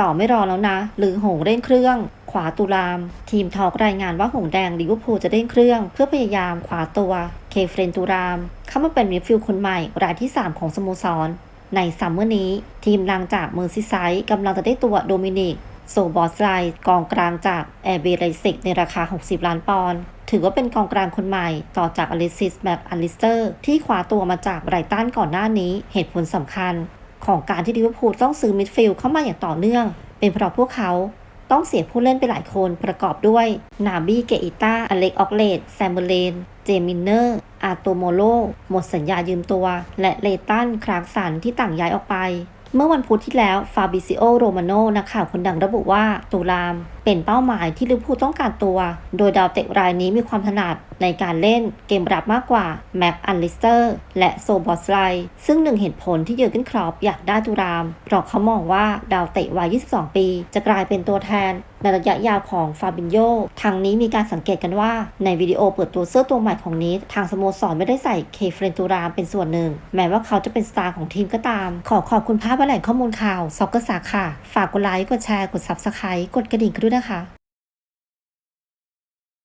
ต่อไม่รอแล้วนะ หรือหงเร่งเครื่อง ขวาตุลาม ทีมทอกรายงานว่าหงแดงลิเวอร์พูลจะเร่งเครื่อง เพื่อพยายามขวาตัวเคเฟรนตุราม เข้ามาเป็นมิดฟิลด์คนใหม่รายที่ 3 ของสโมสร ในซัมเมอร์นี้ ทีมลังจากเมอร์ซิไซด์กำลังจะได้ตัวโดมินิกโซบอสไลกองกลางจากแอร์เบรซิกในราคา 60 ล้านปอนด์ถือว่าเป็นกองกลางคนใหม่ ต่อจากอลิซิสแมปอลิสเตอร์ ที่คว้าตัวมาจากไรตันก่อนหน้านี้เหตุผลสำคัญ ของการที่ลิเวอร์พูลต้องซื้อมิดฟิลด์เข้ามาอย่างต่อเนื่อง เป็นเพราะพวกเขาต้องเสียผู้เล่นไปหลายคนประกอบด้วย นาบี้เกอิต้า อเล็กออกเลดแซมเบเลน เจมินเนอร์ อาโตโมโล หมดสัญญายืมตัว และเลตัน ครางสันที่ต่างย้ายออกไป เมื่อวันพุธที่แล้ว ฟาบิซิโอ โรมาโนนักข่าวคนดังระบุว่าตูราม เป็นเป้าหมายที่ลิเวอร์พูลต้องการตัว โดยดาวเตะรายนี้มีความถนัดในการเล่นเกมรับมากกว่าแม็กอันลิสเตอร์และโซบอสไลซึ่งหนึ่งเหตุผลที่เยอร์เกนครอปอยากได้ตูราม เพราะเขามองว่าดาวเตะวัย 22 ปี จะกลายเป็นตัวแทนในระยะยาวของฟาบินโยทางนี้มีการสังเกตกันว่าในวิดีโอเปิดตัวเสื้อตัวใหม่ของนิดทางสโมสรไม่ได้ใส่เคเฟรนตูรามเป็นส่วนหนึ่ง แม้ว่าเขาจะเป็นสตาร์ของทีมก็ตาม ขอขอบคุณภาพแลแหล่งข้อมูลข่าวซอกเกอร์สาค่ะ ฝากกดไลค์กดแชร์กด Subscribe กดกระดิ่งกันด้วยนะคะ